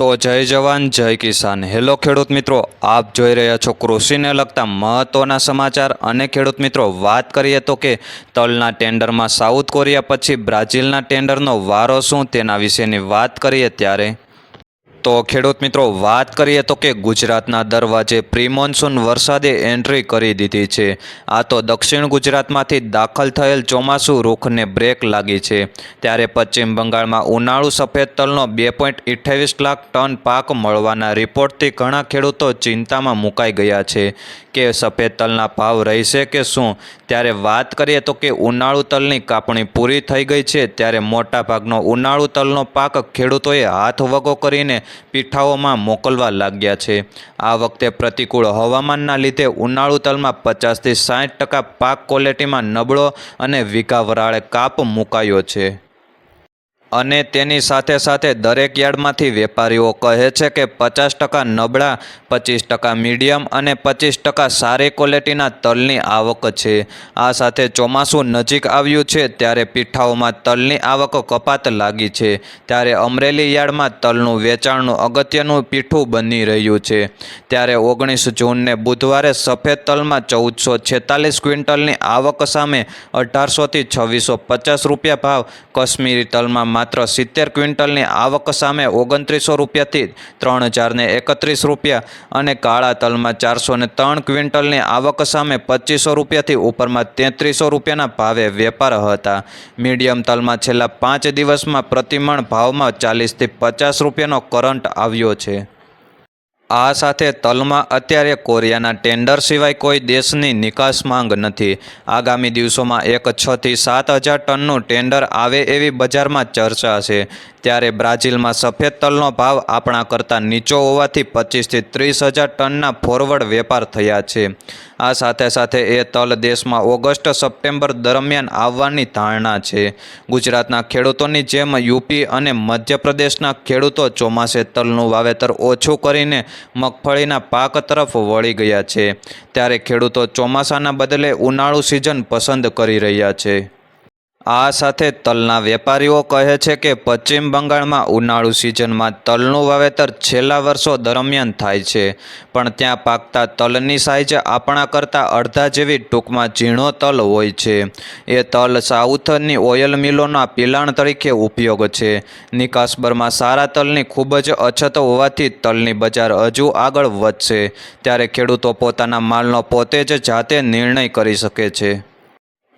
તો જય જવાન, જય કિસાન. હેલો ખેડૂત મિત્રો, આપ જોઈ રહ્યા છો કૃષિને લગતા મહત્ત્વના સમાચાર. અને ખેડૂત મિત્રો, વાત કરીએ તો કે તલના ટેન્ડરમાં સાઉથ કોરિયા પછી બ્રાઝિલના ટેન્ડરનો વારો શું તેના વિશેની વાત કરીએ ત્યારે તો ખેડૂત મિત્રો, વાત કરીએ તો કે ગુજરાતના દરવાજે પ્રિમોન્સૂન વરસાદે એન્ટ્રી કરી દીધી છે. આ તો દક્ષિણ ગુજરાતમાંથી દાખલ થયેલ ચોમાસું રૂખને બ્રેક લાગી છે. ત્યારે પશ્ચિમ બંગાળમાં ઉનાળુ સફેદ તલનો બે પોઈન્ટ અઠ્યાવીસ લાખ ટન પાક મળવાના રિપોર્ટથી ઘણા ખેડૂતો ચિંતામાં મુકાઈ ગયા છે કે સફેદ તલના ભાવ રહેશે કે શું? ત્યારે વાત કરીએ તો કે ઉનાળુ તલની કાપણી પૂરી થઈ ગઈ છે. ત્યારે મોટાભાગનો ઉનાળુ તલનો પાક ખેડૂતોએ હાથ વગો કરીને પીઠાઓમાં મોકલવા લાગ્યા છે. આ વખતે પ્રતિકૂળ હવામાનના લીધે ઉનાળુ તલમાં પચાસથી સાઠ ટકા પાક ક્વોલિટીમાં નબળો અને વીઘા કાપ મુકાયો છે. અને તેની સાથે સાથે દરેક યાર્ડમાંથી વેપારીઓ કહે છે કે પચાસ ટકા નબળા, પચીસ ટકા મીડિયમ અને પચીસ ટકા સારી ક્વોલિટીના તલની આવક છે. આ સાથે ચોમાસું નજીક આવ્યું છે ત્યારે પીઠાઓમાં તલની આવક કપાત લાગી છે. ત્યારે અમરેલી યાર્ડમાં તલનું વેચાણનું અગત્યનું પીઠું બની રહ્યું છે. ત્યારે ઓગણીસ જૂનને બુધવારે સફેદ તલમાં ચૌદસો છેતાલીસ ક્વિન્ટલની આવક સામે અઢારસોથી છવ્વીસો પચાસ રૂપિયા ભાવ કશ્મીરી તલમાં માત્ર સિત્તેર ક્વિન્ટલની આવક સામે ઓગણત્રીસો રૂપિયાથી ત્રણ હજારને એકત્રીસ રૂપિયા અને કાળા તલમાં ચારસો ને ત્રણ ક્વિન્ટલની આવક સામે પચીસો રૂપિયાથી ઉપરમાં તેત્રીસો રૂપિયાના ભાવે વેપાર હતા. મીડિયમ તલમાં છેલ્લા પાંચ દિવસમાં પ્રતિમણ ભાવમાં ચાલીસથી પચાસ રૂપિયાનો કરંટ આવ્યો છે. આ સાથે તલમાં અત્યારે કોરિયાના ટેન્ડર સિવાય કોઈ દેશની નિકાસ માંગ નથી. આગામી દિવસોમાં એક છથી સાત હજાર ટનનું ટેન્ડર આવે એવી બજારમાં ચર્ચા છે. ત્યારે બ્રાઝિલમાં સફેદ તલનો ભાવ આપણા કરતાં નીચો હોવાથી પચીસથી ત્રીસ હજાર ટનના ફોરવર્ડ વેપાર થયા છે. આ સાથે સાથે એ તલ દેશમાં ઓગસ્ટ સપ્ટેમ્બર દરમિયાન આવવાની ધારણા છે. ગુજરાતના ખેડૂતોની જેમ યુપી અને મધ્યપ્રદેશના ખેડૂતો ચોમાસે તલનું વાવેતર ઓછું કરીને મગફળીના પાક તરફ વળી ગયા છે. ત્યારે ખેડૂતો ચોમાસાના બદલે ઉનાળુ સિઝન પસંદ કરી રહ્યા છે. આ સાથે તલના વેપારીઓ કહે છે કે પશ્ચિમ બંગાળમાં ઉનાળુ સિઝનમાં તલનું વાવેતર છેલ્લા વર્ષો દરમિયાન થાય છે, પણ ત્યાં પાકતા તલની સાઇઝ આપણા કરતાં અડધા જેવી ટૂંકમાં ઝીણો તલ હોય છે. એ તલ સાઉથની ઓઇલ મિલોના પિલાણ તરીકે ઉપયોગ છે. નિકાસબરમાં સારા તલની ખૂબ જ અછત હોવાથી તલની બજાર હજુ આગળ વધશે, ત્યારે ખેડૂતો પોતાના માલનો પોતે જ જાતે નિર્ણય કરી શકે છે.